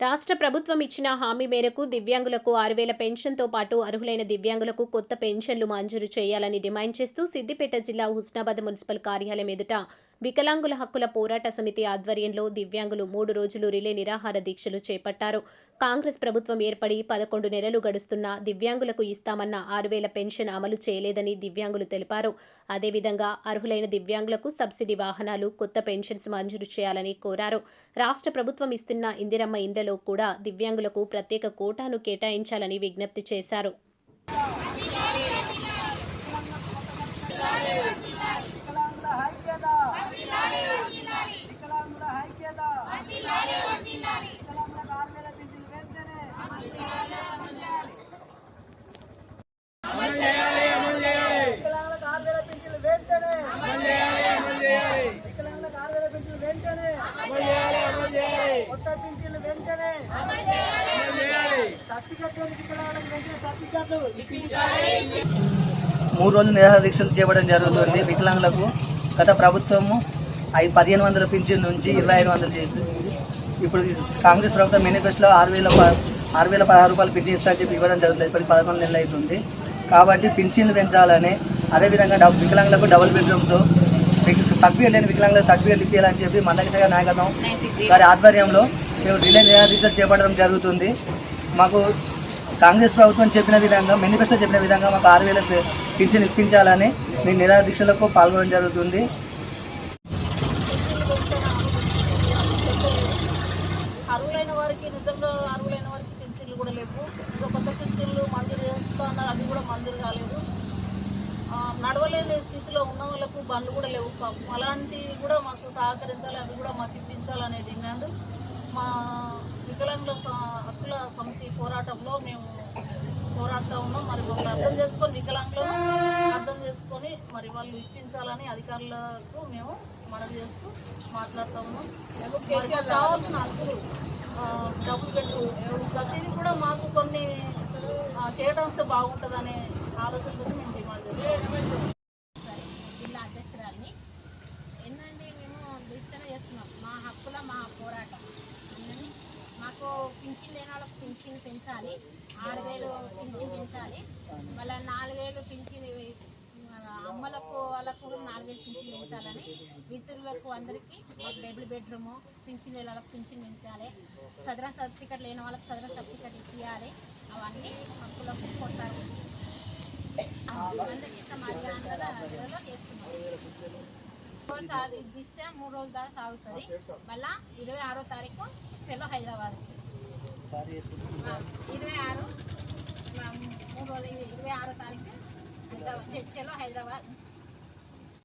రాష్ట్ర ప్రభుత్వం ఇచ్చిన హామీ మేరకు దివ్యాంగులకు ఆరు వేల పెన్షన్తో పాటు అర్హులైన దివ్యాంగులకు కొత్త పెన్షన్లు మంజూరు చేయాలని డిమాండ్ చేస్తూ సిద్దిపేట జిల్లా హుస్నాబాద్ మున్సిపల్ కార్యాలయం ఎదుట వికలాంగుల హక్కుల పోరాట సమితి ఆధ్వర్యంలో దివ్యాంగులు మూడు రోజులు రిలే నిరాహార దీక్షలు చేపట్టారు. కాంగ్రెస్ ప్రభుత్వం ఏర్పడి పదకొండు నెలలు గడుస్తున్నా దివ్యాంగులకు ఇస్తామన్న ఆరు వేల పెన్షన్ అమలు చేయలేదని దివ్యాంగులు తెలిపారు. అదేవిధంగా అర్హులైన దివ్యాంగులకు సబ్సిడీ వాహనాలు కొత్త పెన్షన్స్ మంజూరు చేయాలని కోరారు. రాష్ట్ర ప్రభుత్వం ఇస్తున్న ఇందిరమ్మ ఇండ్లలో కూడా దివ్యాంగులకు ప్రత్యేక కోటాను కేటాయించాలని విజ్ఞప్తి చేశారు వికలాంగుల ఐక్యత వికలాంగుల ఐక్యత వికలాంగులకు ఆరు వేల పింఛన్లు వెంటనే వికలాంగులకు ఆరు వేల పింఛన్లు వెంటనే వికలాంగులకు ఆరు వేల పింఛన్లు వెంటనే కొత్త పింఛన్లు వెంటనే సర్టిఫికెట్ లేని వికలాంగులకు వెంటనే సర్టిఫికెట్ మూడు రోజులు నిరాహార దీక్షలు చేపట్టడం జరుగుతుంది వికలాంగులకు. గత ప్రభుత్వము ఐదు పదిహేను వందల పింఛన్ నుంచి ఇరవై ఐదు వందలు చేసి ఇప్పుడు కాంగ్రెస్ ప్రభుత్వం మేనిఫెస్టోలో ఆరు వేల ఆరు వేల పదహారు రూపాయలు పింఛన్ ఇస్తా అని చెప్పి ఇవ్వడం జరుగుతుంది. ఇప్పటికి పదకొండు నెలలు అవుతుంది. కాబట్టి పింఛన్లు పెంచాలని అదేవిధంగా డబ్ వికలాంగులకు డబుల్ బెడ్రూమ్స్ సర్టిఫికేట్ లేని వికలాంగులకు సర్టిఫికేట్ ఇప్పించాలని చెప్పి మందకృష్ణ నాయకత్వం గారి ఆధ్వర్యంలో మేము రిలే రీసెర్చ్ చేపట్టడం జరుగుతుంది. మాకు కాంగ్రెస్ ప్రభుత్వం చెప్పిన విధంగా మేనిఫెస్టో చెప్పిన విధంగా మాకు ఆరు వేల పింఛన్ ఇప్పించాలని మేము నిరాదీక్షలకు పాల్గొనడం జరుగుతుంది. అర్హులైన వారికి నిజంగా అర్హులైన వారికి పింఛన్లు కూడా లేవు. ఇంకా కొత్త పింఛన్లు మంజూరు చేస్తూ అన్నారు అది కూడా మంజూరు కాలేదు. నడవలేని స్థితిలో ఉన్న వాళ్ళకు బండ్లు కూడా లేవు. అలాంటివి కూడా మాకు సహకరించాలి అవి కూడా మాకు ఇప్పించాలనే డిమాండ్. మా వికలాంగుల హక్కుల సమితి పోరాటంలో మేము పోరాడుతూ ఉన్నాం. మరి వాళ్ళు అర్థం చేసుకొని వికలాంగులను అర్థం చేసుకొని మరి వాళ్ళు ఇప్పించాలని అధికారులకు మేము మనవి చేస్తూ మాట్లాడుతూ ఉన్నాం. కావాల్సిన హక్కులు డబుల్ బెడ్రూమ్ ప్రతిదీ కూడా మాకు కొన్ని కేటాయిస్తే బాగుంటుందనే ఆలోచనతో మేము డిమాండ్ చేస్తాం. జిల్లా అధ్యక్షురాలిని ఏంటంటే మేము నిశ్చన చేస్తున్నాం మా హక్కుల మా పోరాటం ఏంటండి మాకు పింఛన్ లేని వాళ్ళకి పింఛన్ పెంచాలి ఆరు వేలు పింఛన్ పెంచాలి. మళ్ళీ నాలుగు వేలు పింఛన్ అమ్మలకు వాళ్ళకు కూడా నాలుగు వేలు పింఛన్ పెంచాలని మిత్రులకు అందరికీ డబుల్ బెడ్రూము పింఛన్ లేని వాళ్ళకి పింఛన్ పెంచాలి. సదరన్ సర్టిఫికెట్ లేని వాళ్ళకి సదరన్ సర్టిఫికెట్ ఇప్పించాలి అవన్నీ హక్కులకు కొట్టాలి అందరికీ ఇష్టం అది చేస్తున్నాం. ఒకసారి ఇది ఇస్తే మూడు రోజుల దాకా సాగుతుంది. మళ్ళా ఇరవై ఆరో తారీఖు చెలో హైదరాబాద్ ఇరవై ఆరు మూడు రోజులు ఇరవై ఆరో తారీఖు హైదరాబాద్ చె- చెలో హైదరాబాద్.